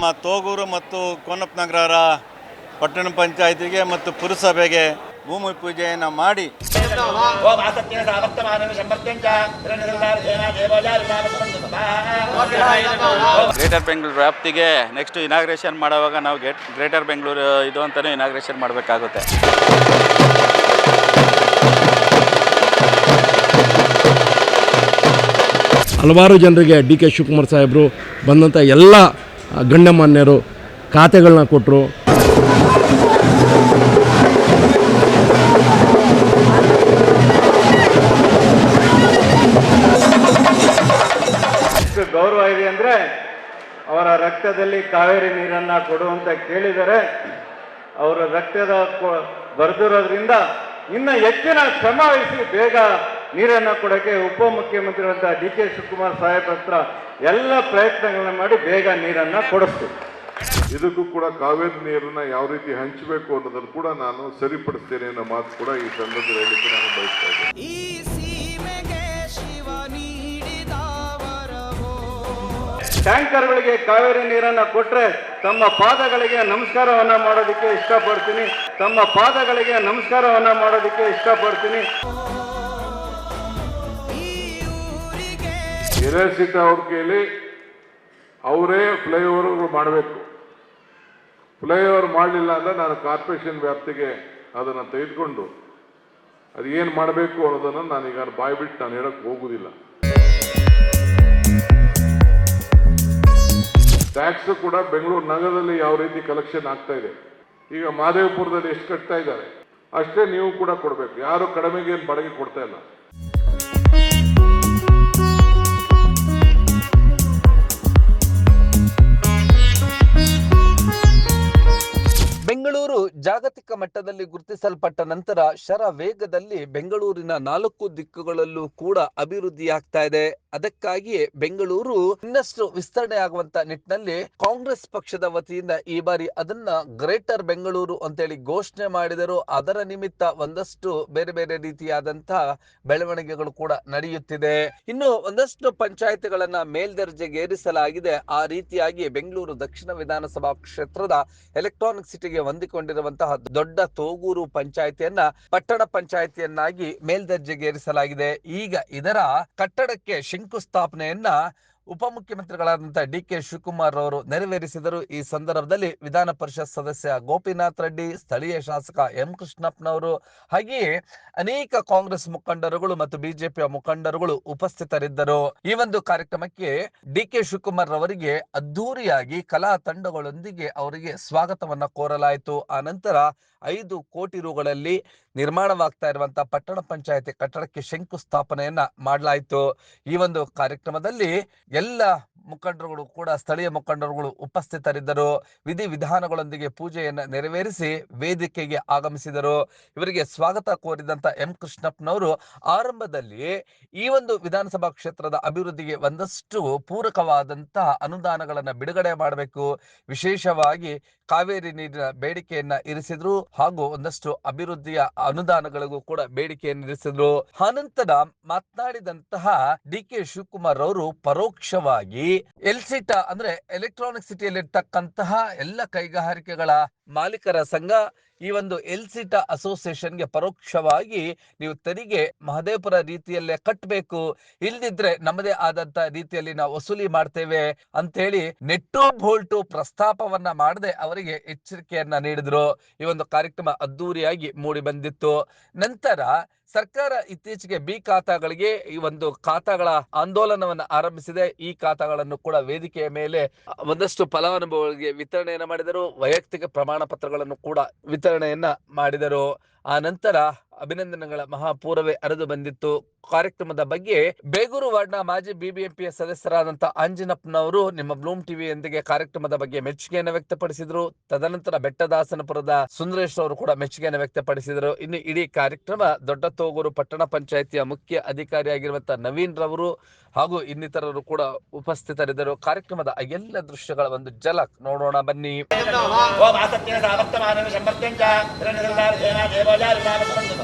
ನಮ್ಮ ತೋಗೂರು ಮತ್ತು ಕೋನಪ್ಪನಗರ ಪಟ್ಟಣ ಪಂಚಾಯತಿಗೆ ಮತ್ತು ಪುರಸಭೆಗೆ ಭೂಮಿ ಪೂಜೆಯನ್ನು ಮಾಡಿ. ಗ್ರೇಟರ್ ಬೆಂಗಳೂರು ವ್ಯಾಪ್ತಿಗೆ ನೆಕ್ಸ್ಟ್ ಇನಾಗ್ರೇಷನ್ ಮಾಡುವಾಗ ನಾವು ಗೇಟ್ ಗ್ರೇಟರ್ ಬೆಂಗಳೂರು ಇದು ಅಂತಲೇ ಇನಾಗ್ರೇಷನ್ ಮಾಡಬೇಕಾಗುತ್ತೆ. ಹಲವಾರು ಜನರಿಗೆ ಡಿ ಕೆ ಶಿವಕುಮಾರ್ ಸಾಹೇಬರು ಬಂದಂಥ ಎಲ್ಲ ಗಣ್ಯಮಾನ್ಯರು ಖಾತೆಗಳನ್ನ ಕೊಟ್ಟರು ಗೌರವ ಇದೆ ಅಂದರೆ ಅವರ ರಕ್ತದಲ್ಲಿ ಕಾವೇರಿ ನೀರನ್ನು ಕೊಡುವಂತ ಕೇಳಿದರೆ ಅವರ ರಕ್ತದ ಬರೆದಿರೋದ್ರಿಂದ ಇನ್ನು ಹೆಚ್ಚಿನ ಶ್ರಮ ವಹಿಸಿ ಬೇಗ ನೀರನ್ನು ಕೊಡೋಕ್ಕೆ ಉಪಮುಖ್ಯಮಂತ್ರಿಗಳಂತಹ ಡಿ ಕೆ ಶಿವಕುಮಾರ್ ಸಾಹೇಬ್ ಹತ್ರ ಎಲ್ಲ ಪ್ರಯತ್ನಗಳನ್ನ ಮಾಡಿ ಬೇಗ ನೀರನ್ನು ಕೊಡಿಸ್ತೀವಿ. ಇದಕ್ಕೂ ಕೂಡ ಕಾವೇರಿ ನೀರನ್ನ ಯಾವ ರೀತಿ ಹಂಚಬೇಕು ಅನ್ನೋದನ್ನು ಕೂಡ ನಾನು ಸರಿಪಡಿಸ್ತೇನೆ ಅನ್ನೋ ಮಾತು ಕೂಡ ಈ ಸಂದರ್ಭದಲ್ಲಿ ಹೇಳಲಿಕ್ಕೆ ನಾನು ಬಯಸ್ತಾ ಇದ್ದೇನೆ. ಟ್ಯಾಂಕರ್ಗಳಿಗೆ ಕಾವೇರಿ ನೀರನ್ನು ಕೊಟ್ಟರೆ ತಮ್ಮ ಪಾದಗಳಿಗೆ ನಮಸ್ಕಾರವನ್ನ ಮಾಡೋದಕ್ಕೆ ಇಷ್ಟಪಡ್ತೀನಿ. ತಮ್ಮ ಪಾದಗಳಿಗೆ ನಮಸ್ಕಾರವನ್ನ ಮಾಡೋದಕ್ಕೆ ಇಷ್ಟಪಡ್ತೀನಿ. ಯೂನಿವರ್ಸಿಟಿ ಅವ್ರ ಕೈಲಿ ಅವರೇ ಫ್ಲೈಓವರ್ಗಳು ಮಾಡಬೇಕು. ಫ್ಲೈಓವರ್ ಮಾಡಲಿಲ್ಲ ಅಂದರೆ ನಾನು ಕಾರ್ಪೊರೇಷನ್ ವ್ಯಾಪ್ತಿಗೆ ಅದನ್ನು ತೆಗೆದುಕೊಂಡು ಅದು ಏನು ಮಾಡಬೇಕು ಅನ್ನೋದನ್ನು ನಾನೀಗ ಬಾಯ್ಬಿಟ್ಟು ನಾನು ಹೇಳಕ್ಕೆ ಹೋಗುವುದಿಲ್ಲ ಟ್ಯಾಕ್ಸ್ ಕೂಡ ಬೆಂಗಳೂರು ನಗರದಲ್ಲಿ ಯಾವ ರೀತಿ ಕಲೆಕ್ಷನ್ ಆಗ್ತಾ ಇದೆ. ಈಗ ಮಾದೇವಪುರದಲ್ಲಿ ಎಷ್ಟು ಕಟ್ತಾ ಇದ್ದಾರೆ. ಅಷ್ಟೇ ನೀವು ಕೂಡ ಕೊಡಬೇಕು. ಯಾರು ಕಡಿಮೆಗೆ ಏನು ಬಾಡಿಗೆ ಕೊಡ್ತಾ ಇಲ್ಲ. ಬೆಂಗಳೂರು ಜಾಗತಿಕ ಮಟ್ಟದಲ್ಲಿ ಗುರುತಿಸಲ್ಪಟ್ಟ ನಂತರ ಶರ ವೇಗದಲ್ಲಿ ಬೆಂಗಳೂರಿನ ನಾಲ್ಕು ದಿಕ್ಕುಗಳಲ್ಲೂ ಕೂಡ ಅಭಿವೃದ್ಧಿಯಾಗ್ತಾ ಇದೆ. ಅದಕ್ಕಾಗಿಯೇ ಬೆಂಗಳೂರು ಇನ್ನಷ್ಟು ವಿಸ್ತರಣೆ ಆಗುವಂತ ನಿಟ್ಟಿನಲ್ಲಿ ಕಾಂಗ್ರೆಸ್ ಪಕ್ಷದ ವತಿಯಿಂದ ಈ ಬಾರಿ ಅದನ್ನ ಗ್ರೇಟರ್ ಬೆಂಗಳೂರು ಅಂತೇಳಿ ಘೋಷಣೆ ಮಾಡಿದರು. ಅದರ ನಿಮಿತ್ತ ಒಂದಷ್ಟು ಬೇರೆ ಬೇರೆ ರೀತಿಯಾದಂತಹ ಬೆಳವಣಿಗೆಗಳು ಕೂಡ ನಡೆಯುತ್ತಿದೆ. ಇನ್ನು ಒಂದಷ್ಟು ಪಂಚಾಯತ್ಗಳನ್ನ ಮೇಲ್ದರ್ಜೆಗೇರಿಸಲಾಗಿದೆ ಆ ರೀತಿಯಾಗಿ ಬೆಂಗಳೂರು ದಕ್ಷಿಣ ವಿಧಾನಸಭಾ ಕ್ಷೇತ್ರದ ಎಲೆಕ್ಟ್ರಾನಿಕ್ ಸಿಟಿಗೆ ಹೊಂದಿಕೊಂಡಿರುವಂತಹ ದೊಡ್ಡ ತೋಗೂರು ಪಂಚಾಯತಿಯನ್ನ ಪಟ್ಟಣ ಪಂಚಾಯತಿಯನ್ನಾಗಿ ಮೇಲ್ದರ್ಜೆಗೇರಿಸಲಾಗಿದೆ. ಈಗ ಇದರ ಕಟ್ಟಡಕ್ಕೆ ಶಂಕುಸ್ಥಾಪನೆಯನ್ನ ಉಪಮುಖ್ಯಮಂತ್ರಿಗಳಾದಂತಹ ಡಿ ಕೆ ಶಿವಕುಮಾರ್ ಅವರು ನೆರವೇರಿಸಿದರು. ಈ ಸಂದರ್ಭದಲ್ಲಿ ವಿಧಾನ ಪರಿಷತ್ ಸದಸ್ಯ ಗೋಪಿನಾಥ್ ರೆಡ್ಡಿ, ಸ್ಥಳೀಯ ಶಾಸಕ ಎಂ. ಕೃಷ್ಣಪ್ಪನವರು ಹಾಗೆಯೇ ಅನೇಕ ಕಾಂಗ್ರೆಸ್ ಮುಖಂಡರುಗಳು ಮತ್ತು ಬಿಜೆಪಿಯ ಮುಖಂಡರುಗಳು ಉಪಸ್ಥಿತರಿದ್ದರು. ಈ ಒಂದು ಕಾರ್ಯಕ್ರಮಕ್ಕೆ ಡಿ ಕೆ ಶಿವಕುಮಾರ್ ಅವರಿಗೆ ಅದ್ದೂರಿಯಾಗಿ ಕಲಾ ತಂಡಗಳೊಂದಿಗೆ ಅವರಿಗೆ ಸ್ವಾಗತವನ್ನ ಕೋರಲಾಯಿತು. ಆ ನಂತರ ಐದು ಕೋಟಿ ರುಗಳಲ್ಲಿ ನಿರ್ಮಾಣವಾಗ್ತಾ ಇರುವಂತಹ ಪಟ್ಟಣ ಪಂಚಾಯತಿ ಕಟ್ಟಡಕ್ಕೆ ಶಂಕುಸ್ಥಾಪನೆಯನ್ನ ಮಾಡಲಾಯಿತು. ಈ ಒಂದು ಕಾರ್ಯಕ್ರಮದಲ್ಲಿ ಎಲ್ಲ ಮುಖಂಡರುಗಳು ಕೂಡ, ಸ್ಥಳೀಯ ಮುಖಂಡರುಗಳು ಉಪಸ್ಥಿತರಿದ್ದರು. ವಿಧಿ ವಿಧಾನಗಳೊಂದಿಗೆ ಪೂಜೆಯನ್ನ ನೆರವೇರಿಸಿ ವೇದಿಕೆಗೆ ಆಗಮಿಸಿದರು. ಇವರಿಗೆ ಸ್ವಾಗತ ಕೋರಿದಂತ ಎಂ. ಕೃಷ್ಣಪ್ಪನವರು, ಆರಂಭದಲ್ಲಿ ಈ ಒಂದು ವಿಧಾನಸಭಾ ಕ್ಷೇತ್ರದ ಅಭಿವೃದ್ಧಿಗೆ ಒಂದಷ್ಟು ಪೂರಕವಾದಂತಹ ಅನುದಾನಗಳನ್ನ ಬಿಡುಗಡೆ ಮಾಡಬೇಕು. ವಿಶೇಷವಾಗಿ ಕಾವೇರಿ ನೀರಿನ ಬೇಡಿಕೆಯನ್ನ ಇರಿಸಿದ್ರು ಹಾಗೂ ಒಂದಷ್ಟು ಅಭಿವೃದ್ಧಿಯ ಅನುದಾನಗಳಿಗೂ ಕೂಡ ಬೇಡಿಕೆಯನ್ನು ಇರಿಸಿದ್ರು. ಆನಂತರ ಮಾತನಾಡಿದಂತಹ ಡಿ ಕೆ ಶಿವಕುಮಾರ್ ಅವರು ಪರೋಕ್ಷವಾಗಿ ಎಲ್ಸಿಟ ಅಂದ್ರೆ ಎಲೆಕ್ಟ್ರಾನಿಕ್ ಸಿಟಿಯಲ್ಲಿರ್ತಕ್ಕಂತಹ ಎಲ್ಲ ಕೈಗಾರಿಕೆಗಳ ಮಾಲೀಕರ ಸಂಘ ಈ ಒಂದು ಎಲ್ಸಿಟ ಅಸೋಸಿಯೇಷನ್ಗೆ ಪರೋಕ್ಷವಾಗಿ ನೀವು ತೆರಿಗೆ ಮಹದೇವಪುರ ರೀತಿಯಲ್ಲೇ ಕಟ್ಟಬೇಕು ಇಲ್ದಿದ್ರೆ ನಮ್ಮದೇ ಆದಂತ ರೀತಿಯಲ್ಲಿ ನಾವು ವಸೂಲಿ ಮಾಡ್ತೇವೆ ಅಂತ ಹೇಳಿ ನೆಟ್ಟು ಬೋಲ್ಟು ಪ್ರಸ್ತಾಪವನ್ನ ಮಾಡದೆ ಅವರಿಗೆ ಎಚ್ಚರಿಕೆಯನ್ನ ನೀಡಿದ್ರು. ಈ ಒಂದು ಕಾರ್ಯಕ್ರಮ ಅದ್ದೂರಿಯಾಗಿ ಮೂಡಿ ಬಂದಿತ್ತು. ನಂತರ ಸರ್ಕಾರ ಇತ್ತೀಚೆಗೆ ಬಿ ಖಾತಾಗಳಿಗೆ ಈ ಒಂದು ಖಾತಾಗಳ ಆಂದೋಲನವನ್ನು ಆರಂಭಿಸಿದೆ. ಈ ಖಾತಾಗಳನ್ನು ಕೂಡ ವೇದಿಕೆಯ ಮೇಲೆ ಒಂದಷ್ಟು ಫಲಾನುಭವಿಗಳಿಗೆ ವಿತರಣೆಯನ್ನ ಮಾಡಿದರು. ವೈಯಕ್ತಿಕ ಪ್ರಮಾಣ ಪತ್ರಗಳನ್ನು ಕೂಡ ವಿತರಣೆಯನ್ನ ಮಾಡಿದರು. ಆ ನಂತರ ಅಭಿನಂದನೆಗಳ ಮಹಾಪೂರವೇ ಹರಿದು ಬಂದಿತ್ತು. ಕಾರ್ಯಕ್ರಮದ ಬಗ್ಗೆ ಬೇಗೂರು ವಾರ್ಡ್ನ ಮಾಜಿ ಬಿಬಿಎಂಪಿಯ ಸದಸ್ಯರಾದಂತ ಅಂಜನಪ್ಪನವರು ನಿಮ್ಮ ಬ್ಲೂಮ್ ಟಿವಿಯೊಂದಿಗೆ ಕಾರ್ಯಕ್ರಮದ ಬಗ್ಗೆ ಮೆಚ್ಚುಗೆಯನ್ನು ವ್ಯಕ್ತಪಡಿಸಿದ್ರು. ತದನಂತರ ಬೆಟ್ಟದಾಸನಪುರದ ಸುಂದರೇಶ್ ಅವರು ಕೂಡ ಮೆಚ್ಚುಗೆಯನ್ನು ವ್ಯಕ್ತಪಡಿಸಿದರು. ಇನ್ನು ಇಡೀ ಕಾರ್ಯಕ್ರಮ ದೊಡ್ಡ ತೋಗೂರು ಪಟ್ಟಣ ಪಂಚಾಯಿತಿಯ ಮುಖ್ಯ ಅಧಿಕಾರಿಯಾಗಿರುವಂತಹ ನವೀನ್ ರವರು ಹಾಗೂ ಇನ್ನಿತರರು ಕೂಡ ಉಪಸ್ಥಿತರಿದ್ದರು. ಕಾರ್ಯಕ್ರಮದ ಎಲ್ಲ ದೃಶ್ಯಗಳ ಒಂದು ಜಲಕ್ ನೋಡೋಣ ಬನ್ನಿ.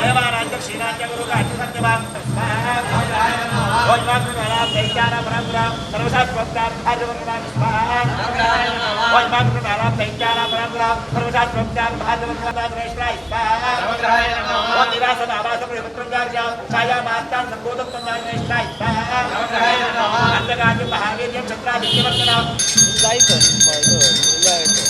దేవానాంత క్షీణాంత గురుగా అతి సత్యవాన్ సర్వసాత్మక్తార్థార్థవర్గాన్ స్వాహాగ్రహాయణ దైత్యానా పరంపరా సర్వసాత్మక్తాన్ భారతవర్గాశ్రాయ స్వాహ. నిరాసన ఆవాసం విభత్రం గార్య ఛాయా మాస్తాన్ సంబోధత్వం గార్యేష్టాయ స్వాహ. అంతగాన్ని మహావీర్యం చక్రా విద్యవర్తన లైట్ లైట్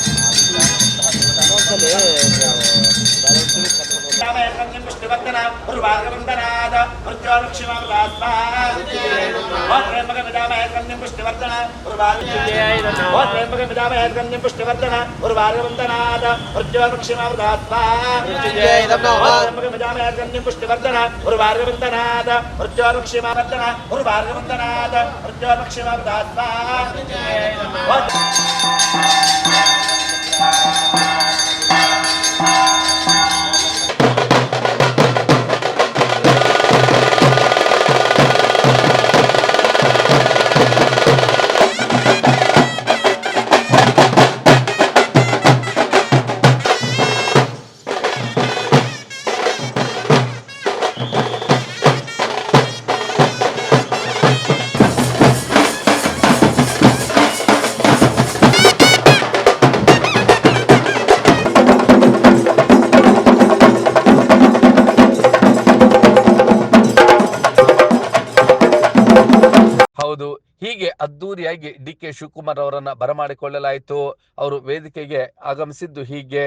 శ్రీరామేంద్రం విష్ణువందన గురువార్గవందనాథ మృత్యోలక్ష్మీమామలాస్మాగమిదామేంద్రం పుష్టివర్ధన గురువార్గమిదామేంద్రం పుష్టివర్ధన గురువార్గవందనాథ మృత్యోలక్ష్మీమామృతాత్మాగమిదామేంద్రం పుష్టివర్ధన గురువార్గవందనాథ మృత్యోలక్ష్మీమావర్ధన గురువార్గవందనాథ మృత్యోలక్ష్మీమామృతాత్మా ಕೆ ಶಿವಕುಮಾರ್ ಅವರನ್ನ ಬರಮಾಡಿಕೊಳ್ಳಲಾಯಿತು. ಅವರು ವೇದಿಕೆಗೆ ಆಗಮಿಸಿದ್ದು ಹೀಗೆ.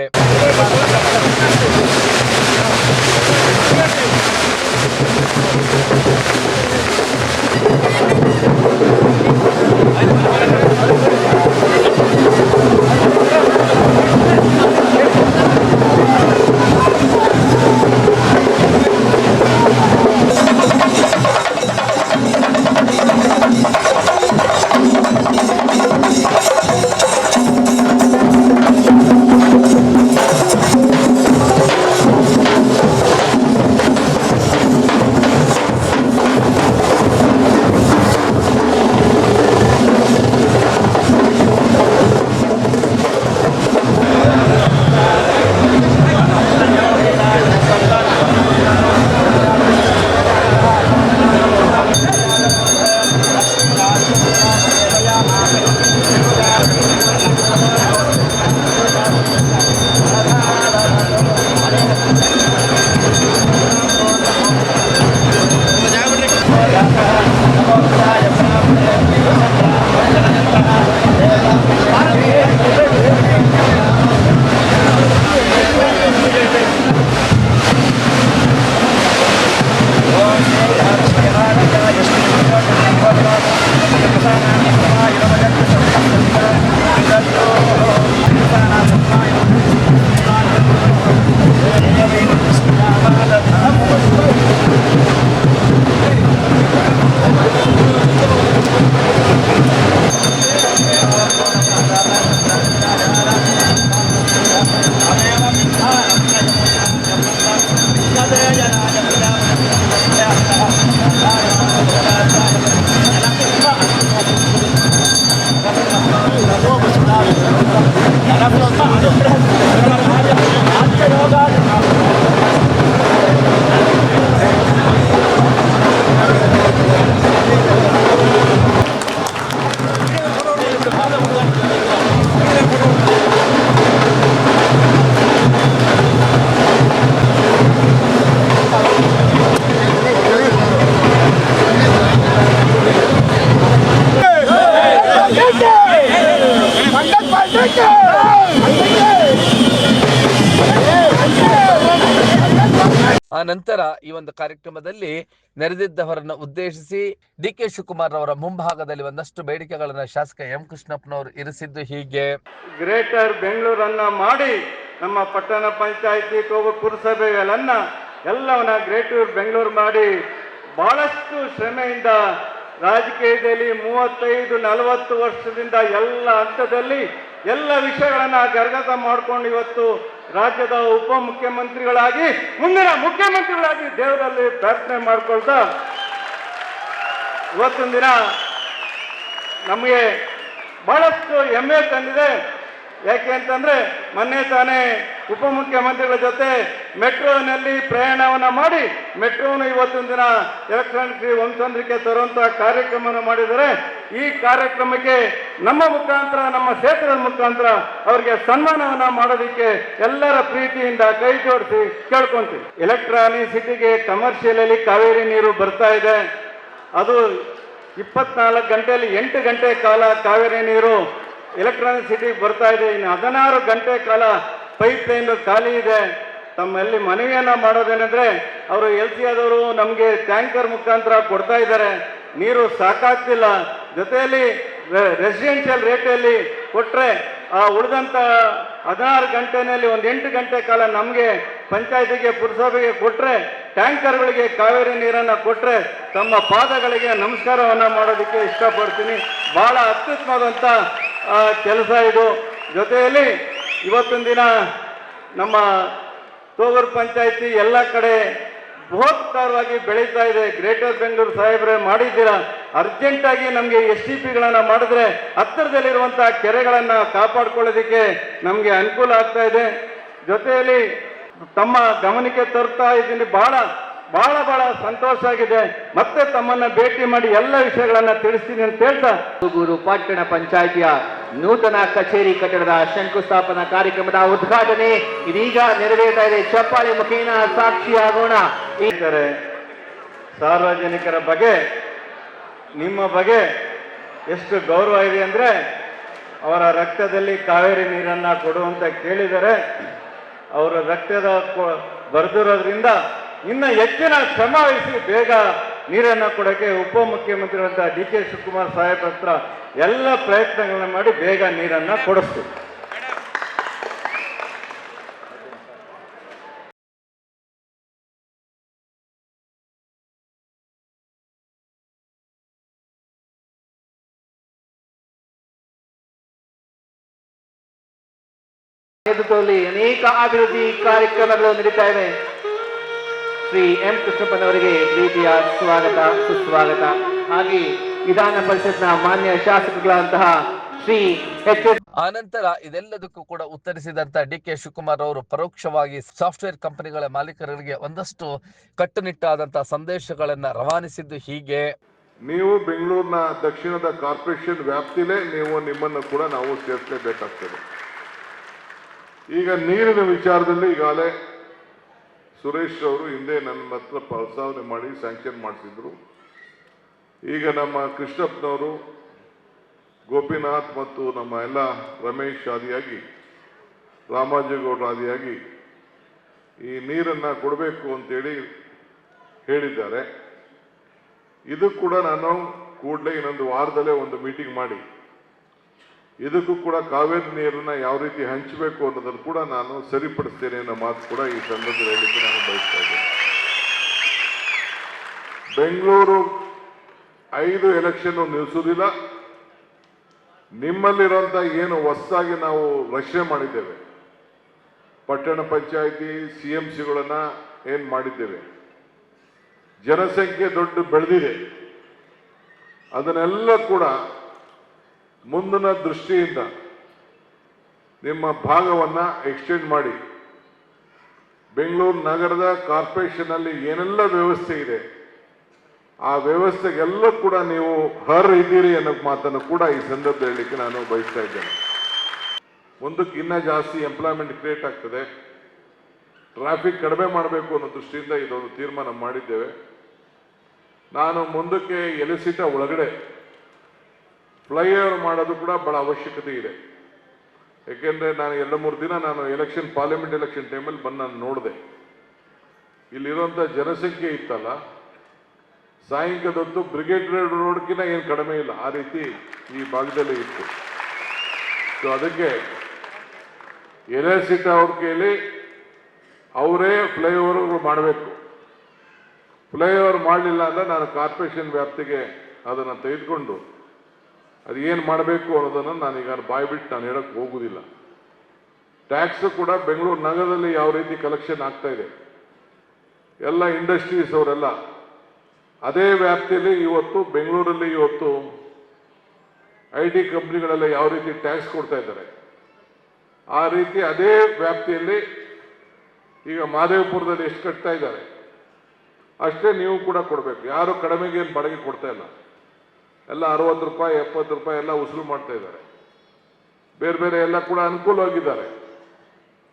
ನಂತರ ಈ ಒಂದು ಕಾರ್ಯಕ್ರಮದಲ್ಲಿ ನೆರೆದಿದ್ದವರನ್ನ ಉದ್ದೇಶಿಸಿ ಡಿ ಕೆ ಶಿವಕುಮಾರ್ ಅವರ ಮುಂಭಾಗದಲ್ಲಿ ಒಂದಷ್ಟು ಬೇಡಿಕೆಗಳನ್ನ ಶಾಸಕ ಎಂ ಕೃಷ್ಣಪ್ಪನವರು ಇರಿಸಿದ್ದು ಹೀಗೆ. ಗ್ರೇಟರ್ ಬೆಂಗಳೂರನ್ನ ಮಾಡಿ ನಮ್ಮ ಪಟ್ಟಣ ಪಂಚಾಯಿತಿ ಕೋಬು ಪುರಸಭೆಗಳನ್ನ ಎಲ್ಲವನ್ನ ಗ್ರೇಟರ್ ಬೆಂಗಳೂರು ಮಾಡಿ ಬಹಳಷ್ಟು ಶ್ರಮೆಯಿಂದ ರಾಜಕೀಯದಲ್ಲಿ ಮೂವತ್ತೈದು ನಲವತ್ತು ವರ್ಷದಿಂದ ಎಲ್ಲ ಹಂತದಲ್ಲಿ ಎಲ್ಲ ವಿಷಯಗಳನ್ನ ಗರ್ಗತ ಮಾಡ್ಕೊಂಡು ಇವತ್ತು ರಾಜ್ಯದ ಉಪಮುಖ್ಯಮಂತ್ರಿಗಳಾಗಿ, ಮುಂದಿನ ಮುಖ್ಯಮಂತ್ರಿಗಳಾಗಿ ದೇವರಲ್ಲಿ ಪ್ರಾರ್ಥನೆ ಮಾಡ್ಕೊಳ್ತಾ ಇವತ್ತಿನ ದಿನ ನಮಗೆ ಬಹಳಷ್ಟು ಹೆಮ್ಮೆ ತಂದಿದೆ. ಯಾಕೆ ಅಂತಂದ್ರೆ ಮೊನ್ನೆ ತಾನೇ ಉಪಮುಖ್ಯಮಂತ್ರಿಗಳ ಜೊತೆ ಮೆಟ್ರೋನಲ್ಲಿ ಪ್ರಯಾಣವನ್ನು ಮಾಡಿ ಮೆಟ್ರೋನು ಇವತ್ತಿನ ದಿನ ಎಲೆಕ್ಟ್ರಾನಿಕ್ ವಂಶಂದ್ರಿಕೆ ತರುವಂತಹ ಕಾರ್ಯಕ್ರಮವನ್ನು ಮಾಡಿದರೆ ಈ ಕಾರ್ಯಕ್ರಮಕ್ಕೆ ನಮ್ಮ ಮುಖಾಂತರ, ನಮ್ಮ ಕ್ಷೇತ್ರದ ಮುಖಾಂತರ ಅವರಿಗೆ ಸನ್ಮಾನವನ್ನು ಮಾಡೋದಕ್ಕೆ ಎಲ್ಲರ ಪ್ರೀತಿಯಿಂದ ಕೈ ಜೋಡಿಸಿ ಕೇಳ್ಕೊಂತೀವಿ. ಎಲೆಕ್ಟ್ರಾನಿಕ್ ಸಿಟಿಗೆ ಕಮರ್ಷಿಯಲ್ ಅಲ್ಲಿ ಕಾವೇರಿ ನೀರು ಬರ್ತಾ ಇದೆ. ಅದು ಇಪ್ಪತ್ನಾಲ್ಕು ಗಂಟೆಯಲ್ಲಿ ಎಂಟು ಗಂಟೆ ಕಾಲ ಕಾವೇರಿ ನೀರು ಎಲೆಕ್ಟ್ರಾನಿಕ್ ಸಿಟಿಗೆ ಬರ್ತಾ ಇದೆ. ಇನ್ನು ಹದಿನಾರು ಗಂಟೆ ಕಾಲ ಪೈಪ್ ಲೈನ್ ಖಾಲಿ ಇದೆ. ತಮ್ಮಲ್ಲಿ ಮನವಿಯನ್ನ ಮಾಡೋದೇನೆಂದ್ರೆ, ಅವರು ಎಲ್ ಸಿ ಆದವರು ನಮಗೆ ಟ್ಯಾಂಕರ್ ಮುಖಾಂತರ ಕೊಡ್ತಾ ಇದ್ದಾರೆ. ನೀರು ಸಾಕಾಗ್ತಿಲ್ಲ. ಜೊತೆಯಲ್ಲಿ ರೆಸಿಡೆನ್ಷಿಯಲ್ ರೇಟಲ್ಲಿ ಕೊಟ್ರೆ, ಆ ಉಳಿದಂತ ಹದಿನಾರು ಗಂಟೆನಲ್ಲಿ ಒಂದು ಎಂಟು ಗಂಟೆ ಕಾಲ ನಮಗೆ ಪಂಚಾಯತಿಗೆ, ಪುರಸಭೆಗೆ ಕೊಟ್ರೆ, ಟ್ಯಾಂಕರ್ಗಳಿಗೆ ಕಾವೇರಿ ನೀರನ್ನ ಕೊಟ್ರೆ ತಮ್ಮ ಪಾದಗಳಿಗೆ ನಮಸ್ಕಾರವನ್ನ ಮಾಡೋದಕ್ಕೆ ಇಷ್ಟಪಡ್ತೀನಿ. ಬಹಳ ಅತ್ಯುತ್ತಮವಾದಂಥ ಕೆಲಸ ಇದು. ಜೊತೆಯಲ್ಲಿ ಇವತ್ತಿನ ದಿನ ನಮ್ಮ ತೋಗೂರು ಪಂಚಾಯತಿ ಎಲ್ಲ ಕಡೆ ಬೃಹತ್ಕಾರವಾಗಿ ಬೆಳೀತಾ ಇದೆ. ಗ್ರೇಟರ್ ಬೆಂಗಳೂರು ಸಾಹೇಬ್ರೆ ಮಾಡಿದ್ದೀರಾ? ಅರ್ಜೆಂಟಾಗಿ ನಮಗೆ ಎಸ್ ಟಿ ಪಿಗಳನ್ನು ಮಾಡಿದ್ರೆ ಹತ್ತಿರದಲ್ಲಿರುವಂಥ ಕೆರೆಗಳನ್ನು ಕಾಪಾಡ್ಕೊಳ್ಳೋದಕ್ಕೆ ನಮಗೆ ಅನುಕೂಲ ಆಗ್ತಾ ಇದೆ. ಜೊತೆಯಲ್ಲಿ ತಮ್ಮ ಗಮನಕ್ಕೆ ತರ್ತಾ ಇದ್ದೀನಿ. ಬಹಳ ಬಹಳ ಬಹಳ ಸಂತೋಷ ಆಗಿದೆ. ಮತ್ತೆ ತಮ್ಮನ್ನ ಭೇಟಿ ಮಾಡಿ ಎಲ್ಲ ವಿಷಯಗಳನ್ನ ತಿಳಿಸ್ತೀನಿ ಅಂತ ಹೇಳ್ತಾ. ಗುರು ಪಟ್ಟಣ ಪಂಚಾಯಿತಿಯ ನೂತನ ಕಚೇರಿ ಕಟ್ಟಡದ ಶಂಕುಸ್ಥಾಪನಾ ಕಾರ್ಯಕ್ರಮದ ಉದ್ಘಾಟನೆ ಇದೀಗ ನೆರವೇರ್ತಾ ಇದೆ. ಚಪ್ಪಾಳಿ ಮುಖೇನ ಸಾಕ್ಷಿಯಾಗೋಣ ಸಾರ್ವಜನಿಕರ ಬಗ್ಗೆ, ನಿಮ್ಮ ಬಗ್ಗೆ ಎಷ್ಟು ಗೌರವ ಇದೆ ಅಂದ್ರೆ ಅವರ ರಕ್ತದಲ್ಲಿ ಕಾವೇರಿ ನೀರನ್ನ ಕೊಡುವಂತ ಕೇಳಿದರೆ ಅವರ ರಕ್ತದ ಬರೆದಿರೋದ್ರಿಂದ ಇನ್ನು ಹೆಚ್ಚಿನ ಶ್ರಮ ವಹಿಸಿ ಬೇಗ ನೀರನ್ನ ಕೊಡೋಕೆ ಉಪಮುಖ್ಯಮಂತ್ರಿಗಳಂತ ಡಿ ಕೆ ಶಿವಕುಮಾರ್ ಸಾಹೇಬ್ ಹತ್ರ ಎಲ್ಲ ಪ್ರಯತ್ನಗಳನ್ನ ಮಾಡಿ ಬೇಗ ನೀರನ್ನ ನೇತೃತ್ವದಲ್ಲಿ ಅನೇಕ ಅಭಿವೃದ್ಧಿ ಕಾರ್ಯಕ್ರಮಗಳು ನಡೀತಾ ಇವೆ. ಶ್ರೀ ಎಂ ಕೃಷ್ಣಪ್ಪನವರಿಗೆ ಪ್ರೀತಿಯ ಸ್ವಾಗತ ಸುಸ್ವಾಗತ. ಹಾಗೆ ವಿಧಾನ ಪರಿಷತ್ನ ಮಾನ್ಯ ಶಾಸಕಗಳಂತಹ ಶ್ರೀ ಎಚ್ ಆನಂತರ ಇದೆಲ್ಲದಕ್ಕೂ ಕೂಡ ಉತ್ತರಿಸಿದಂತ ಡಿ ಕೆ ಶಿವಕುಮಾರ್ ಅವರು ಪರೋಕ್ಷವಾಗಿ ಸಾಫ್ಟ್ವೇರ್ ಕಂಪನಿಗಳ ಮಾಲೀಕರಿಗೆ ಒಂದಷ್ಟು ಕಟ್ಟುನಿಟ್ಟಾದಂತಹ ಸಂದೇಶಗಳನ್ನ ರವಾನಿಸಿದ್ದು ಹೀಗೆ. ನೀವು ಬೆಂಗಳೂರಿನ ದಕ್ಷಿಣದ ಕಾರ್ಪೊರೇಷನ್ ವ್ಯಾಪ್ತಿಲೇ ನೀವು ನಿಮ್ಮನ್ನು ಕೂಡ ನಾವು ಸೇರಿಸಲೇಬೇಕಾಗ್ತದೆ. ಈಗ ನೀರಿನ ವಿಚಾರದಲ್ಲಿ ಈಗಾಗಲೇ ಸುರೇಶ್ ಅವರು ಹಿಂದೆ ನನ್ನ ಹತ್ರ ಪ್ರಸ್ತಾವನೆ ಮಾಡಿ ಸ್ಯಾಂಕ್ಷನ್ ಮಾಡಿಸಿದ್ರು. ಈಗ ನಮ್ಮ ಕೃಷ್ಣಪ್ಪನವರು, ಗೋಪಿನಾಥ್ ಮತ್ತು ನಮ್ಮ ಎಲ್ಲ ರಮೇಶ್ ಆದಿಯಾಗಿ ರಾಮಾಜೇಗೌಡರು ಆದಿಯಾಗಿ ಈ ನೀರನ್ನು ಕೊಡಬೇಕು ಅಂತೇಳಿ ಹೇಳಿದ್ದಾರೆ. ಇದು ಕೂಡ ನಾನು ಕೂಡಲೇ ಇನ್ನೊಂದು ವಾರದಲ್ಲೇ ಒಂದು ಮೀಟಿಂಗ್ ಮಾಡಿ ಇದಕ್ಕೂ ಕೂಡ ಕಾವೇರಿ ನೀರನ್ನ ಯಾವ ರೀತಿ ಹಂಚಬೇಕು ಅನ್ನೋದನ್ನು ಕೂಡ ನಾನು ಸರಿಪಡಿಸ್ತೇನೆ ಅನ್ನೋ ಮಾತು ಕೂಡ ಈ ಸಂದರ್ಭದಲ್ಲಿ ನಾನು ಬಯಸ್ತಾ ಇದ್ದೇನೆ. ಬೆಂಗಳೂರು ಐದು ಎಲೆಕ್ಷನ್ ನಿಲ್ಲಿಸುವುದಿಲ್ಲ ನಿಮ್ಮಲ್ಲಿರುವಂಥ ಏನು ಹೊಸದಾಗಿ ನಾವು ರಕ್ಷಣೆ ಮಾಡಿದ್ದೇವೆ. ಪಟ್ಟಣ ಪಂಚಾಯಿತಿ, ಸಿ ಎಂ ಸಿಗಳನ್ನ ಏನು ಮಾಡಿದ್ದೇವೆ. ಜನಸಂಖ್ಯೆ ದೊಡ್ಡ ಬೆಳೆದಿದೆ. ಅದನ್ನೆಲ್ಲ ಕೂಡ ಮುಂದಿನ ದೃಷ್ಟಿಯಿಂದ ನಿಮ್ಮ ಭಾಗವನ್ನ ಎಕ್ಸ್ಚೇಂಜ್ ಮಾಡಿ. ಬೆಂಗಳೂರು ನಗರದ ಕಾರ್ಪೊರೇಷನಲ್ಲಿ ಏನೆಲ್ಲ ವ್ಯವಸ್ಥೆ ಇದೆ, ಆ ವ್ಯವಸ್ಥೆಗೆಲ್ಲ ಕೂಡ ನೀವು ಹರ್ ಇದ್ದೀರಿ ಅನ್ನೋ ಮಾತನ್ನು ಕೂಡ ಈ ಸಂದರ್ಭದಲ್ಲಿ ಹೇಳಲಿಕ್ಕೆ ನಾನು ಬಯಸ್ತಾ ಇದ್ದೇನೆ. ಇನ್ನೂ ಜಾಸ್ತಿ ಎಂಪ್ಲಾಯ್ಮೆಂಟ್ ಕ್ರಿಯೇಟ್ ಆಗ್ತದೆ. ಟ್ರಾಫಿಕ್ ಕಡಿಮೆ ಮಾಡಬೇಕು ಅನ್ನೋ ದೃಷ್ಟಿಯಿಂದ ಇದೊಂದು ತೀರ್ಮಾನ ಮಾಡಿದ್ದೇವೆ. ನಾನು ಮುಂದಕ್ಕೆ ಎಲೆಸಿಟ ಒಳಗಡೆ ಫ್ಲೈಓವರ್ ಮಾಡೋದು ಕೂಡ ಬಹಳ ಅವಶ್ಯಕತೆ ಇದೆ. ಯಾಕೆಂದ್ರೆ ನಾನು ಎರಡು ಮೂರು ದಿನ ನಾನು ಎಲೆಕ್ಷನ್ ಪಾರ್ಲಿಮೆಂಟ್ ಎಲೆಕ್ಷನ್ ಟೈಮಲ್ಲಿ ಬಂದು ನಾನು ನೋಡಿದೆ. ಇಲ್ಲಿರುವಂಥ ಜನಸಂಖ್ಯೆ ಇತ್ತಲ್ಲ ಸಾಯಂಕಾಲದ ಹೊತ್ತು ಬ್ರಿಗೇಡ್ ರೋಡ್ಕಿನ ಏನು ಕಡಿಮೆ ಇಲ್ಲ, ಆ ರೀತಿ ಈ ಭಾಗದಲ್ಲಿ ಇತ್ತು. ಸೊ ಅದಕ್ಕೆ ಯೂನಿವರ್ಸಿಟಿ ಅವ್ರ ಕೈಲಿ ಅವರೇ ಫ್ಲೈಓವರ್ ಮಾಡಬೇಕು. ಫ್ಲೈಓವರ್ ಮಾಡಲಿಲ್ಲ ಅಂದ್ರೆ ನಾನು ಕಾರ್ಪೊರೇಷನ್ ವ್ಯಾಪ್ತಿಗೆ ಅದನ್ನು ತೆಗೆದುಕೊಂಡು ಅದು ಏನು ಮಾಡಬೇಕು ಅನ್ನೋದನ್ನು ನಾನೀಗ ಬಾಯ್ ಬಿಟ್ಟು ನಾನು ಹೇಳಕ್ಕೆ ಹೋಗುವುದಿಲ್ಲ ಟ್ಯಾಕ್ಸ್ ಕೂಡ ಬೆಂಗಳೂರು ನಗರದಲ್ಲಿ ಯಾವ ರೀತಿ ಕಲೆಕ್ಷನ್ ಆಗ್ತಾ ಇದೆ. ಎಲ್ಲ ಇಂಡಸ್ಟ್ರೀಸ್ ಅವರೆಲ್ಲ ಅದೇ ವ್ಯಾಪ್ತಿಯಲ್ಲಿ ಇವತ್ತು ಬೆಂಗಳೂರಲ್ಲಿ ಇವತ್ತು ಐ ಟಿ ಕಂಪ್ನಿಗಳೆಲ್ಲ ಯಾವ ರೀತಿ ಟ್ಯಾಕ್ಸ್ ಕೊಡ್ತಾ ಇದ್ದಾರೆ. ಆ ರೀತಿ ಅದೇ ವ್ಯಾಪ್ತಿಯಲ್ಲಿ ಈಗ ಮಾದೇವಪುರದಲ್ಲಿ ಎಷ್ಟು ಕಟ್ತಾ ಇದ್ದಾರೆ. ಅಷ್ಟೇ ನೀವು ಕೂಡ ಕೊಡಬೇಕು. ಯಾರು ಕಡಿಮೆಗೆ ಏನು ಬಾಡಿಗೆ ಕೊಡ್ತಾ ಇಲ್ಲ. ಎಲ್ಲ ಅರವತ್ತು ರೂಪಾಯಿ, ಎಪ್ಪತ್ತು ರೂಪಾಯಿ ಎಲ್ಲ ವಸೂಲು ಮಾಡ್ತಾ ಇದ್ದಾರೆ. ಬೇರೆ ಬೇರೆ ಎಲ್ಲ ಕೂಡ ಅನುಕೂಲವಾಗಿದ್ದಾರೆ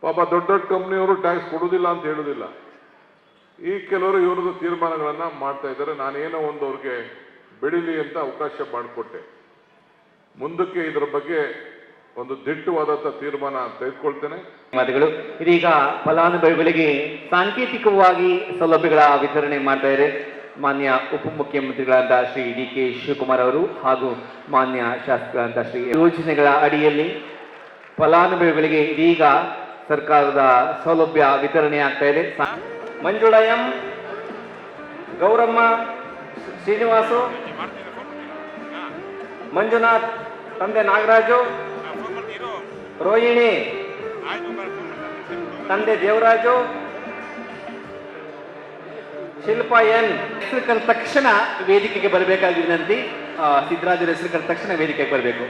ಪಾಪ ದೊಡ್ಡ ದೊಡ್ಡ ಕಂಪ್ನಿಯವರು ಟ್ಯಾಕ್ಸ್ ಕೊಡುವುದಿಲ್ಲ ಅಂತ ಹೇಳುವುದಿಲ್ಲ. ಈ ಕೆಲವರು ಇವ್ರದ್ದು ತೀರ್ಮಾನಗಳನ್ನು ಮಾಡ್ತಾ ಇದ್ದಾರೆ. ನಾನೇನೋ ಒಂದು ಅವ್ರಿಗೆ ಬೆಳೀಲಿ ಅಂತ ಅವಕಾಶ ಮಾಡಿಕೊಟ್ಟೆ. ಮುಂದಕ್ಕೆ ಇದರ ಬಗ್ಗೆ ಒಂದು ದಿಟ್ಟವಾದಂಥ ತೀರ್ಮಾನ ತೆಗೆದುಕೊಳ್ತೇನೆ. ಧನ್ಯವಾದಗಳು ಇದೀಗ ಫಲಾನುಭವಿಗಳಿಗೆ ಸಾಂಕೇತಿಕವಾಗಿ ಸೌಲಭ್ಯಗಳ ವಿತರಣೆ ಮಾಡ್ತಾ ಇದೆ ಮಾನ್ಯ ಉಪಮುಖ್ಯಮಂತ್ರಿಗಳಾದ ಶ್ರೀ ಡಿ ಕೆ ಶಿವಕುಮಾರ್ ಅವರು ಹಾಗೂ ಮಾನ್ಯ ಶಾಸಕರಾದ ಶ್ರೀ ಯೋಜನೆಗಳ ಅಡಿಯಲ್ಲಿ ಫಲಾನುಭವಿಗಳಿಗೆ ಇದೀಗ ಸರ್ಕಾರದ ಸೌಲಭ್ಯ ವಿತರಣೆ ಆಗ್ತಾ ಇದೆ. ಮಂಜುಳ ಎಂ ಗೌರಮ್ಮ ಶ್ರೀನಿವಾಸು, ಮಂಜುನಾಥ್ ತಂದೆ ನಾಗರಾಜು, ರೋಹಿಣಿ ತಂದೆ ದೇವರಾಜು ಶಿಲ್ಪ ಎನ್ ಹೆಸರು ಕರೆದ ತಕ್ಷಣ ವೇದಿಕೆಗೆ ಬರಬೇಕಾಗಿ ವಿನಂತಿ ಸಿದ್ದರಾಜರ ಹೆಸರು ಕರೆದ ತಕ್ಷಣ ವೇದಿಕೆಗೆ ಬರಬೇಕು.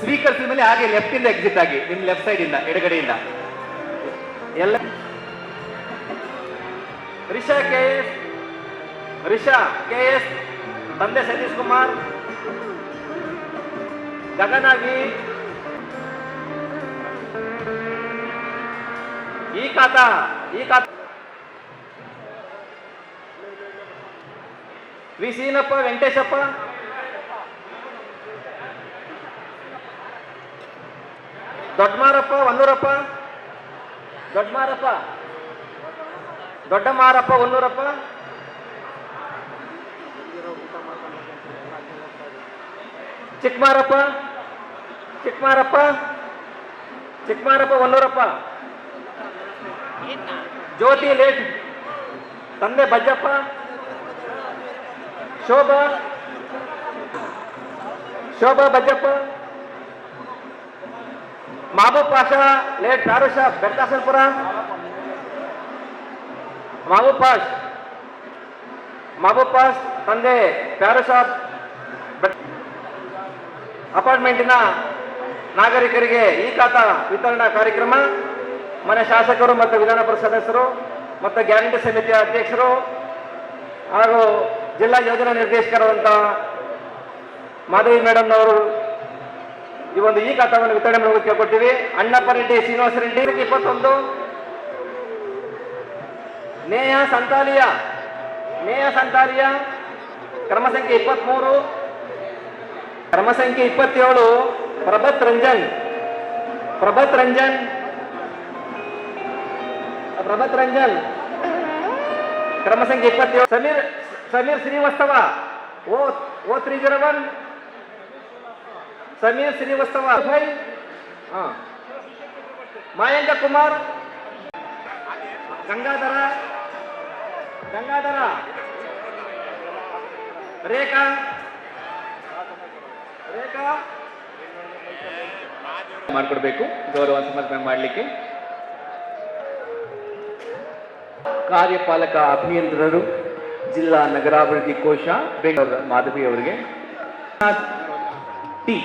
ಸ್ವೀಕರಿಸಿದ ಮೇಲೆ ಹಾಗೆ ಲೆಫ್ಟ್ ಇಂದ ಎಕ್ಸಿಟ್ ಆಗಿ ನಿಮ್ ಲೆಫ್ಟ್ ಸೈಡ್ ಇಂದ, ಎಡಗಡೆಯಿಂದ. ಎಲ್ಲ Risha K S, Risha K S, ತಂದೆ ಸತೀಶ್ ಕುಮಾರ್ ಗಗನಾಗಿ ಈ ಕಾತ, ಈ ಖಾತ ವಿ ಸೀನಪ್ಪ ವೆಂಕಟೇಶಪ್ಪ? ದೊಡ್ಡಮಾರಪ್ಪ ಒನ್ನೂರಪ್ಪ ದೊಡ್ಡಮಾರಪ್ಪ? ದೊಡ್ಡಮಾರಪ್ಪ ಒನ್ನೂರಪ್ಪ ಚಿಕ್ಕಮಾರಪ್ಪ? ಚಿಕ್ಕಮಾರಪ್ಪ? ಚಿಕ್ಕಮಾರಪ್ಪ ಒನ್ನೂರಪ್ಪ ಜ್ಯೋತಿ ಲೇಟ್. ತಂದೆ Bajjappa Shobha. Shobha ಬಜ್ಜಪ್ಪ. Mahaboob late Farooq shop Bettasalpura Mahaboob Pasha. Mehboob POSH, ತಂದೆ ಬೆಟ್- ಅಪಾರ್ಟ್ಮೆಂಟಿನ ನಾಗರಿಕರಿಗೆ ಈ ಖಾತಾ ವಿತರಣಾ ಕಾರ್ಯಕ್ರಮ. ಮನೆ ಶಾಸಕರು ಮತ್ತು ವಿಧಾನ ಸದಸ್ಯರು ಮತ್ತು ಗ್ಯಾರಂಟಿ ಸಮಿತಿಯ ಅಧ್ಯಕ್ಷರು ಹಾಗೂ ಜಿಲ್ಲಾ ಯೋಜನಾ ನಿರ್ದೇಶಕರಾದಂಥ ಮಾಧವಿ ಮೇಡಮ್ನವರು ಈ ಒಂದು ಈ ಕಾತವನ್ನು ವಿತರಣೆ ಮಾಡಬೇಕು ಕೇಳ್ಕೊಡ್ತೀವಿ ಅಣ್ಣಪ್ಪ ರೆಡ್ಡಿ ಶ್ರೀನಿವಾಸ ರೆಡ್ಡಿ ಇಪ್ಪತ್ತೊಂದು. ನೇಯ ಸಂತಾಲಿಯ ನೇಯ ಸಂತಾಲಿಯ, ಕ್ರಮ ಸಂಖ್ಯೆ ಇಪ್ಪತ್ತ್ಮೂರು ಕ್ರಮ ಸಂಖ್ಯೆ ಇಪ್ಪತ್ತೇಳು, ಪ್ರಭತ್ ರಂಜನ್. ಪ್ರಭತ್ ರಂಜನ್. ಪ್ರಭತ್ ರಂಜನ್. ಕ್ರಮ ಸಂಖ್ಯೆ ಇಪ್ಪತ್ತೇಳು. Sameer Sameer Srivastava O O three zero one Sameer Srivastava ಭೈ ಹಾ ಮಾಯಂಕ ಕುಮಾರ್ ಗಂಗಾಧರ ಗಂಗಾಧರ ರೇಖಾ ರೇಖಾ ಮಾಡ್ಕೊಡ್ಬೇಕು. ಗೌರವ ಸಮರ್ಪಣೆ ಮಾಡಲಿಕ್ಕೆ. ಕಾರ್ಯಪಾಲಕ ಅಭಿಯಂತರರು. ಜಿಲ್ಲಾ ನಗರಾಭಿವೃದ್ಧಿ ಕೋಶ ಬೆಂಗಳೂರು ಮಾಧವಿ ಅವರಿಗೆ. ಟಿ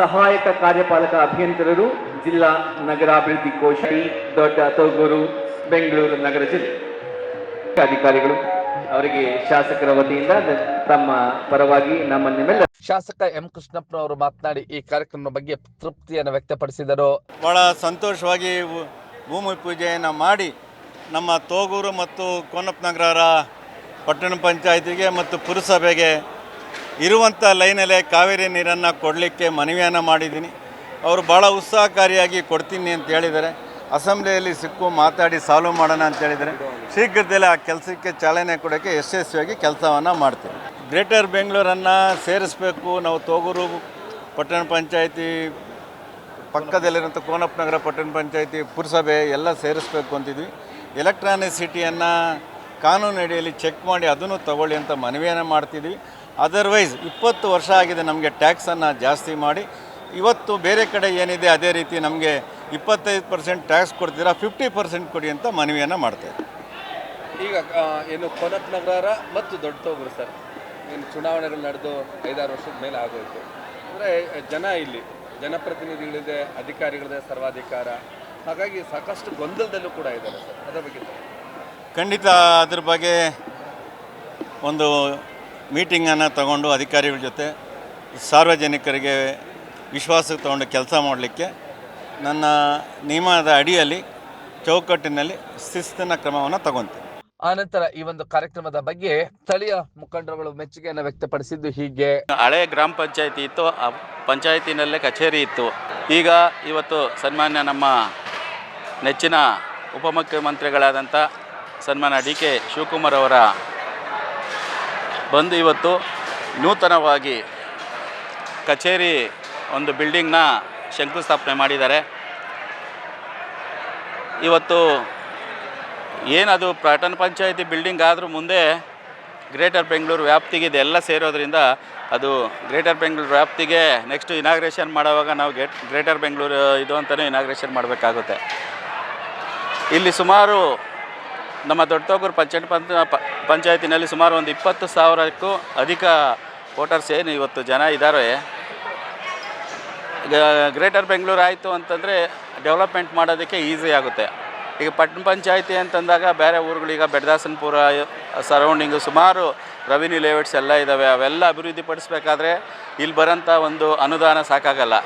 ಸಹಾಯಕ ಕಾರ್ಯಪಾಲಕ ಅಭಿಯಂತರರು ಜಿಲ್ಲಾ ನಗರಾಭಿವೃದ್ಧಿ ಕೋಶ ಟಿ ದೊಡ್ಡ ತೊಗೂರು ಬೆಂಗಳೂರು ನಗರ ಜಿಲ್ಲೆ. ಅಧಿಕಾರಿಗಳು ಅವರಿಗೆ ಶಾಸಕರ ವತಿಯಿಂದ ತಮ್ಮ ಪರವಾಗಿ ನಮ್ಮ ನಿಮ್ಮೆಲ್ಲ ಶಾಸಕ ಎಂ ಕೃಷ್ಣಪ್ಪನವರು ಮಾತನಾಡಿ ಈ ಕಾರ್ಯಕ್ರಮದ ಬಗ್ಗೆ ತೃಪ್ತಿಯನ್ನು ವ್ಯಕ್ತಪಡಿಸಿದರು. ಬಹಳ ಸಂತೋಷವಾಗಿ ಭೂಮಿ ಪೂಜೆಯನ್ನು ಮಾಡಿ ನಮ್ಮ ತೋಗೂರು ಮತ್ತು ಕೋನಪ್ಪನಗರ ಪಟ್ಟಣ ಪಂಚಾಯತಿಗೆ ಮತ್ತು ಪುರಸಭೆಗೆ ಇರುವಂಥ ಲೈನಲ್ಲೇ ಕಾವೇರಿ ನೀರನ್ನು ಕೊಡಲಿಕ್ಕೆ ಮನವಿಯನ್ನು ಮಾಡಿದ್ದೀನಿ. ಅವರು ಭಾಳ ಉತ್ಸಾಹಕಾರಿಯಾಗಿ ಕೊಡ್ತೀನಿ ಅಂತ ಹೇಳಿದ್ದಾರೆ. ಅಸೆಂಬ್ಲಿಯಲ್ಲಿ ಸಿಕ್ಕು ಮಾತಾಡಿ ಸಾಲ್ವ್ ಮಾಡೋಣ ಅಂತ ಹೇಳಿದರೆ ಶೀಘ್ರದಲ್ಲೇ ಆ ಕೆಲಸಕ್ಕೆ ಚಾಲನೆ ಕೊಡೋಕ್ಕೆ ಯಶಸ್ವಿಯಾಗಿ ಕೆಲಸವನ್ನು ಮಾಡ್ತೀವಿ ಗ್ರೇಟರ್ ಬೆಂಗಳೂರನ್ನು ಸೇರಿಸಬೇಕು. ನಾವು ತೋಗೂರು ಪಟ್ಟಣ ಪಂಚಾಯಿತಿ ಪಕ್ಕದಲ್ಲಿರುವಂಥ ಕೋನಪ್ಪನಗರ ಪಟ್ಟಣ ಪಂಚಾಯಿತಿ ಪುರಸಭೆ ಎಲ್ಲ ಸೇರಿಸ್ಬೇಕು ಅಂತಿದ್ವಿ. ಎಲೆಕ್ಟ್ರಾನಿಕ್ ಸಿಟಿಯನ್ನು ಕಾನೂನು ಅಡಿಯಲ್ಲಿ ಚೆಕ್ ಮಾಡಿ ಅದನ್ನು ತಗೊಳ್ಳಿ ಅಂತ ಮನವಿಯನ್ನು ಮಾಡ್ತಿದ್ವಿ. ಅದರ್ವೈಸ್ ಇಪ್ಪತ್ತು ವರ್ಷ ಆಗಿದೆ ನಮಗೆ ಟ್ಯಾಕ್ಸನ್ನು ಜಾಸ್ತಿ ಮಾಡಿ. ಇವತ್ತು ಬೇರೆ ಕಡೆ ಏನಿದೆ ಅದೇ ರೀತಿ ನಮಗೆ ಇಪ್ಪತ್ತೈದು ಪರ್ಸೆಂಟ್ ಟ್ಯಾಕ್ಸ್ ಕೊಡ್ತೀರಾ ಫಿಫ್ಟಿ ಪರ್ಸೆಂಟ್ ಕೊಡಿ ಅಂತ ಮನವಿಯನ್ನು ಮಾಡ್ತೇವೆ ಈಗ ಏನು ಕೊನತ್ ನಗರ ಮತ್ತು ದೊಡ್ಡ ತೋಗರು ಸರ್, ಏನು ಚುನಾವಣೆಗಳು ನಡೆದು ಐದಾರು ವರ್ಷದ ಮೇಲೆ ಆಗೋಯ್ತು. ಅಂದರೆ, ಜನ ಇಲ್ಲಿ, ಜನಪ್ರತಿನಿಧಿಗಳಿದೆ, ಅಧಿಕಾರಿಗಳಿದೆ ಸರ್ವಾಧಿಕಾರ, ಹಾಗಾಗಿ ಸಾಕಷ್ಟು ಗೊಂದಲದಲ್ಲೂ ಕೂಡ ಇದ್ದಾರೆ ಸರ್. ಅದರ ಬಗ್ಗೆ. ಖಂಡಿತ ಅದ್ರ ಬಗ್ಗೆ ಒಂದು ಮೀಟಿಂಗನ್ನು ತಗೊಂಡು ಅಧಿಕಾರಿಗಳ ಜೊತೆ ಸಾರ್ವಜನಿಕರಿಗೆ ವಿಶ್ವಾಸಕ್ಕೆ ತಗೊಂಡು ಕೆಲಸ ಮಾಡಲಿಕ್ಕೆ ನನ್ನ ನಿಯಮದ ಅಡಿಯಲ್ಲಿ ಚೌಕಟ್ಟಿನಲ್ಲಿ ಶಿಸ್ತಿನ ಕ್ರಮವನ್ನು ತಗೊಂತೆ. ಆನಂತರ ಈ ಒಂದು ಕಾರ್ಯಕ್ರಮದ ಬಗ್ಗೆ ಸ್ಥಳೀಯ ಮುಖಂಡರುಗಳು ಮೆಚ್ಚುಗೆಯನ್ನು ವ್ಯಕ್ತಪಡಿಸಿದ್ದು ಹೀಗೆ. ಹಳೆ ಗ್ರಾಮ ಪಂಚಾಯತಿ ಇತ್ತು ಆ ಪಂಚಾಯತಿನಲ್ಲೇ ಕಚೇರಿ ಇತ್ತು. ಈಗ ಇವತ್ತು ಸನ್ಮಾನ್ಯ ನಮ್ಮ ನೆಚ್ಚಿನ ಉಪಮುಖ್ಯಮಂತ್ರಿಗಳಾದಂಥ ಸನ್ಮಾನ್ಯ ಡಿ ಕೆ ಶಿವಕುಮಾರ್ ಅವರ ಬಂದು ಇವತ್ತು ನೂತನವಾಗಿ ಕಚೇರಿ ಒಂದು ಬಿಲ್ಡಿಂಗ್ನ ಶಂಕುಸ್ಥಾಪನೆ ಮಾಡಿದ್ದಾರೆ. ಇವತ್ತು ಏನದು ಪಟ್ಟಣ ಪಂಚಾಯಿತಿ ಬಿಲ್ಡಿಂಗ್ ಆದರೂ ಮುಂದೆ ಗ್ರೇಟರ್ ಬೆಂಗಳೂರು ವ್ಯಾಪ್ತಿಗೆ ಇದೆಲ್ಲ ಸೇರೋದ್ರಿಂದ ಅದು ಗ್ರೇಟರ್ ಬೆಂಗಳೂರು ವ್ಯಾಪ್ತಿಗೆ ನೆಕ್ಸ್ಟ್ ಇನಾಗ್ರೇಷನ್ ಮಾಡುವಾಗ ನಾವು ಗೇಟ್ ಗ್ರೇಟರ್ ಬೆಂಗಳೂರು ಇದು ಅಂತಲೇ ಇನಾಗ್ರೇಷನ್ ಮಾಡಬೇಕಾಗುತ್ತೆ. ಇಲ್ಲಿ ಸುಮಾರು ನಮ್ಮ ದೊಡ್ಡತೋಗೂರು ಪಂಚಾಯತ್ ಪಂಚ ಪಂಚಾಯತಿನಲ್ಲಿ ಸುಮಾರು ಒಂದು ಇಪ್ಪತ್ತು ಸಾವಿರಕ್ಕೂ ಅಧಿಕ ವೋಟರ್ಸ್ ಏನು ಇವತ್ತು ಜನ ಇದ್ದಾರೆ ಗ್ರೇಟರ್ ಬೆಂಗಳೂರು ಆಯಿತು ಅಂತಂದರೆ ಡೆವಲಪ್ಮೆಂಟ್ ಮಾಡೋದಕ್ಕೆ ಈಸಿ ಆಗುತ್ತೆ. ಈಗ ಪಟ್ಟಣ ಪಂಚಾಯತಿ ಅಂತಂದಾಗ ಬೇರೆ ಊರುಗಳೀಗ ಬೆಡ್ದಾಸನಪುರ ಸರೌಂಡಿಂಗು ಸುಮಾರು ರೆವಿನ್ಯೂ ಲೇಔಟ್ಸ್ ಎಲ್ಲ ಇದ್ದಾವೆ ಅವೆಲ್ಲ ಅಭಿವೃದ್ಧಿ ಪಡಿಸ್ಬೇಕಾದ್ರೆ ಇಲ್ಲಿ ಬರೋಂಥ ಒಂದು ಅನುದಾನ ಸಾಕಾಗಲ್ಲ.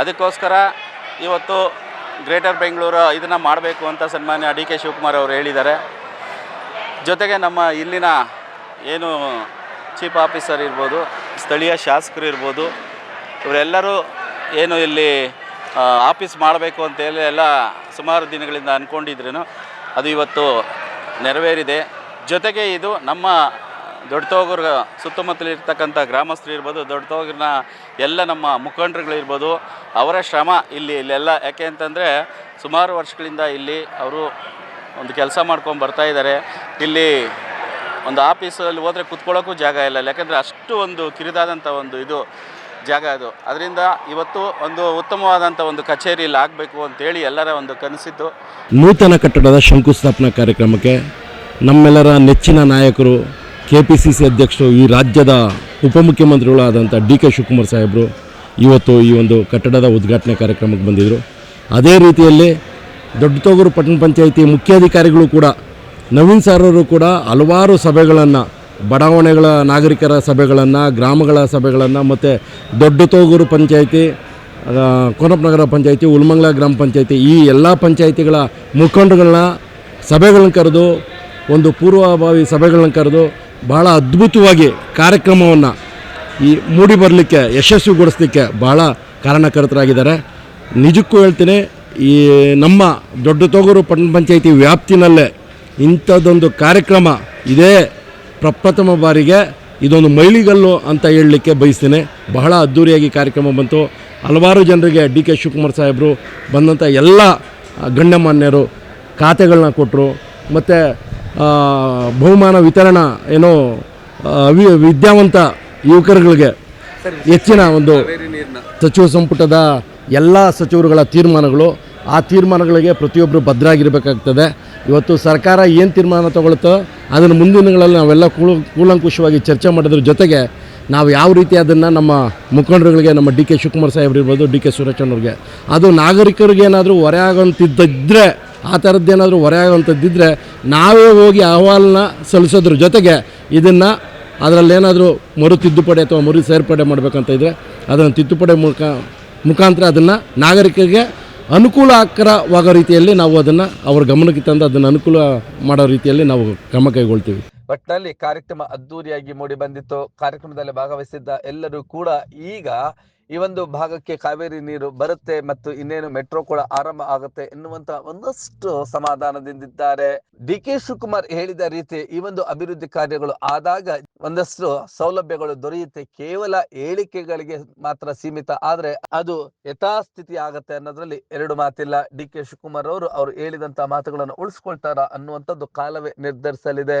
ಅದಕ್ಕೋಸ್ಕರ ಇವತ್ತು ಗ್ರೇಟರ್ ಬೆಂಗಳೂರು ಇದನ್ನು ಮಾಡಬೇಕು ಅಂತ ಸನ್ಮಾನ್ಯ ಡಿ ಕೆ ಶಿವಕುಮಾರ್ ಅವರು ಹೇಳಿದ್ದಾರೆ. ಜೊತೆಗೆ ನಮ್ಮ ಇಲ್ಲಿನ ಏನು ಚೀಫ್ ಆಫೀಸರ್ ಇರ್ಬೋದು, ಸ್ಥಳೀಯ ಶಾಸಕರು ಇರ್ಬೋದು, ಇವರೆಲ್ಲರೂ ಏನು ಇಲ್ಲಿ ಆಫೀಸ್ ಮಾಡಬೇಕು ಅಂತೇಳಿ ಎಲ್ಲ ಸುಮಾರು ದಿನಗಳಿಂದ ಅಂದ್ಕೊಂಡಿದ್ರು ಅದು ಇವತ್ತು ನೆರವೇರಿದೆ. ಜೊತೆಗೆ ಇದು ನಮ್ಮ ದೊಡ್ಡತೋಗೂರು ಸುತ್ತಮುತ್ತಲಿರ್ತಕ್ಕಂಥ ಗ್ರಾಮಸ್ಥರು ಇರ್ಬೋದು, ದೊಡ್ಡತೋಗೂರಿನ ಎಲ್ಲ ನಮ್ಮ ಮುಖಂಡರುಗಳಿರ್ಬೋದು ಅವರ ಶ್ರಮ ಇಲ್ಲಿ ಇಲ್ಲೆಲ್ಲ ಯಾಕೆ ಅಂತಂದರೆ ಸುಮಾರು ವರ್ಷಗಳಿಂದ ಇಲ್ಲಿ ಅವರು ಒಂದು ಕೆಲಸ ಮಾಡ್ಕೊಂಡು ಬರ್ತಾ ಇದ್ದಾರೆ. ಇಲ್ಲಿ ಒಂದು ಆಫೀಸಲ್ಲಿ ಹೋದರೆ ಕುತ್ಕೊಳ್ಳೋಕ್ಕೂ ಜಾಗ ಇಲ್ಲ. ಯಾಕಂದರೆ ಅಷ್ಟು ಒಂದು ಕಿರಿದಾದಂಥ ಒಂದು ಇದು ಜಾಗ ಅದು. ಅದರಿಂದ ಇವತ್ತು ಒಂದು ಉತ್ತಮವಾದಂಥ ಒಂದು ಕಚೇರಿ ಇಲ್ಲಿ ಆಗಬೇಕು ಅಂತೇಳಿ ಎಲ್ಲರ ಒಂದು ಕನಸಿತ್ತು ನೂತನ ಕಟ್ಟಡದ ಶಂಕುಸ್ಥಾಪನಾ ಕಾರ್ಯಕ್ರಮಕ್ಕೆ ನಮ್ಮೆಲ್ಲರ ನೆಚ್ಚಿನ ನಾಯಕರು ಕೆ ಪಿ ಸಿ ಸಿ ಅಧ್ಯಕ್ಷರು ಈ ರಾಜ್ಯದ ಉಪಮುಖ್ಯಮಂತ್ರಿಗಳು ಆದಂಥ ಡಿ ಕೆ ಶಿವಕುಮಾರ್ ಸಾಹೇಬರು ಇವತ್ತು ಈ ಒಂದು ಕಟ್ಟಡದ ಉದ್ಘಾಟನೆ ಕಾರ್ಯಕ್ರಮಕ್ಕೆ ಬಂದಿದ್ದರು ಅದೇ ರೀತಿಯಲ್ಲಿ ದೊಡ್ಡತೋಗೂರು ಪಟ್ಟಣ ಪಂಚಾಯಿತಿ ಮುಖ್ಯಾಧಿಕಾರಿಗಳು ಕೂಡ ನವೀನ್ ಸಾರರು ಕೂಡ ಹಲವಾರು ಸಭೆಗಳನ್ನು ಬಡಾವಣೆಗಳ ನಾಗರಿಕರ ಸಭೆಗಳನ್ನು ಗ್ರಾಮಗಳ ಸಭೆಗಳನ್ನು ಮತ್ತು ದೊಡ್ಡ ತೋಗೂರು ಪಂಚಾಯಿತಿ ಆ, ಕೋನಪ್ಪನಗರ ಪಂಚಾಯಿತಿ ಉಲ್ಮಂಗ್ಲ ಗ್ರಾಮ ಪಂಚಾಯಿತಿ ಈ ಎಲ್ಲ ಪಂಚಾಯಿತಿಗಳ ಮುಖಂಡಗಳನ್ನ ಸಭೆಗಳನ್ನ ಕರೆದು ಒಂದು ಪೂರ್ವಭಾವಿ ಸಭೆಗಳನ್ನ ಕರೆದು ಭಾಳ ಅದ್ಭುತವಾಗಿ ಕಾರ್ಯಕ್ರಮವನ್ನು ಈ ಮೂಡಿ ಬರಲಿಕ್ಕೆ ಯಶಸ್ವಿಗೊಳಿಸ್ಲಿಕ್ಕೆ ಭಾಳ ಕಾರಣಕರ್ತರಾಗಿದ್ದಾರೆ. ನಿಜಕ್ಕೂ ಹೇಳ್ತೀನಿ, ಈ ನಮ್ಮ ದೊಡ್ಡ ತೊಗೂರು ಪಟ್ಟಣ ಪಂಚಾಯಿತಿ ವ್ಯಾಪ್ತಿನಲ್ಲೇ ಇಂಥದ್ದೊಂದು ಕಾರ್ಯಕ್ರಮ ಇದೇ ಪ್ರಪ್ರಥಮ ಬಾರಿಗೆ ಇದೊಂದು ಮೈಲಿಗಲ್ಲು ಅಂತ ಹೇಳಲಿಕ್ಕೆ ಬಯಸ್ತೀನಿ. ಬಹಳ ಅದ್ಧೂರಿಯಾಗಿ ಕಾರ್ಯಕ್ರಮ ಬಂತು. ಹಲವಾರು ಜನರಿಗೆ ಡಿ ಕೆ ಶಿವಕುಮಾರ್ ಸಾಹೇಬರು ಬಂದಂಥ ಎಲ್ಲ ಗಣ್ಯಮಾನ್ಯರು ಖಾತೆಗಳನ್ನ ಕೊಟ್ಟರು ಮತ್ತು ಬಹುಮಾನ ವಿತರಣಾ ಏನೋ ವಿ- ವಿದ್ಯಾವಂತ ಯುವಕರುಗಳಿಗೆ ಹೆಚ್ಚಿನ ಒಂದು ಸಚಿವ ಸಂಪುಟದ ಎಲ್ಲ ಸಚಿವರುಗಳ ತೀರ್ಮಾನಗಳು, ಆ ತೀರ್ಮಾನಗಳಿಗೆ ಪ್ರತಿಯೊಬ್ಬರು ಭದ್ರಾಗಿರಬೇಕಾಗ್ತದೆ. ಇವತ್ತು ಸರ್ಕಾರ ಏನು ತೀರ್ಮಾನ ತಗೊಳುತ್ತೋ ಅದನ್ನು ಮುಂದಿನ ದಿನಗಳಲ್ಲಿ ನಾವೆಲ್ಲ ಕೂಲ, ಕೂಲಂಕುಷವಾಗಿ ಚರ್ಚೆ ಮಾಡೋದ್ರ ಜೊತೆಗೆ ನಾವು ಯಾವ ರೀತಿ ಅದನ್ನು ನಮ್ಮ ಮುಖಂಡರುಗಳಿಗೆ, ನಮ್ಮ ಡಿ ಕೆ ಶಿವಕುಮಾರ್ ಸಾಹೇಬ್ರು ಇರ್ಬೋದು, ಡಿ ಕೆ ಸುರೇಶಣ್ಣವ್ರಿಗೆ ಅದು ನಾಗರಿಕರಿಗೆ ಏನಾದರೂ ಹೊರೆ ಆಗೋಂಥದ್ದಿದ್ದರೆ ಆ ಥರದ್ದೇನಾದರೂ ಹೊರೆ ಆಗುವಂಥದ್ದಿದ್ದರೆ ನಾವೇ ಹೋಗಿ ಅಹವಾಲನ್ನ ಸಲ್ಲಿಸೋದ್ರ ಜೊತೆಗೆ ಇದನ್ನು ಅದರಲ್ಲೇನಾದರೂ ಮರು ತಿದ್ದುಪಡಿ ಅಥವಾ ಮರು ಸೇರ್ಪಡೆ ಮಾಡಬೇಕಂತ ಇದ್ದರೆ ಅದನ್ನು ತಿದ್ದುಪಡಿ ಮುಖ, ಮುಖಾಂತರ ಅದನ್ನು ನಾಗರಿಕರಿಗೆ ಅನುಕೂಲಕರವಾಗೋ ರೀತಿಯಲ್ಲಿ ನಾವು ಅದನ್ನು ಅವ್ರ ಗಮನಕ್ಕೆ ತಂದು ಅದನ್ನು ಅನುಕೂಲ ಮಾಡೋ ರೀತಿಯಲ್ಲಿ ನಾವು ಕ್ರಮ ಕೈಗೊಳ್ತೀವಿ. ಒಟ್ಟಿನಲ್ಲಿ ಕಾರ್ಯಕ್ರಮ ಅದ್ದೂರಿಯಾಗಿ ಮೂಡಿ ಬಂದಿತ್ತು. ಕಾರ್ಯಕ್ರಮದಲ್ಲಿ ಭಾಗವಹಿಸಿದ್ದ ಎಲ್ಲರೂ ಕೂಡ ಈಗ ಈ ಒಂದು ಭಾಗಕ್ಕೆ ಕಾವೇರಿ ನೀರು ಬರುತ್ತೆ ಮತ್ತು ಇನ್ನೇನು ಮೆಟ್ರೋ ಕೂಡ ಆರಂಭ ಆಗುತ್ತೆ ಎನ್ನುವಂತ ಒಂದಷ್ಟು ಸಮಾಧಾನದಿಂದಿದ್ದಾರೆ. ಡಿ ಕೆ ಶಿವಕುಮಾರ್ ಹೇಳಿದ ರೀತಿ ಈ ಒಂದು ಅಭಿವೃದ್ಧಿ ಕಾರ್ಯಗಳು ಆದಾಗ ಒಂದಷ್ಟು ಸೌಲಭ್ಯಗಳು ದೊರೆಯುತ್ತೆ. ಕೇವಲ ಹೇಳಿಕೆಗಳಿಗೆ ಮಾತ್ರ ಸೀಮಿತ ಆದ್ರೆ ಅದು ಯಥಾಸ್ಥಿತಿ ಆಗತ್ತೆ ಅನ್ನೋದ್ರಲ್ಲಿ ಎರಡು ಮಾತಿಲ್ಲ. ಡಿ ಕೆ ಶಿವಕುಮಾರ್ ಅವರು ಅವರು ಹೇಳಿದಂತ ಮಾತುಗಳನ್ನು ಉಳಿಸ್ಕೊಳ್ತಾರ ಅನ್ನುವಂಥದ್ದು ಕಾಲವೇ ನಿರ್ಧರಿಸಲಿದೆ.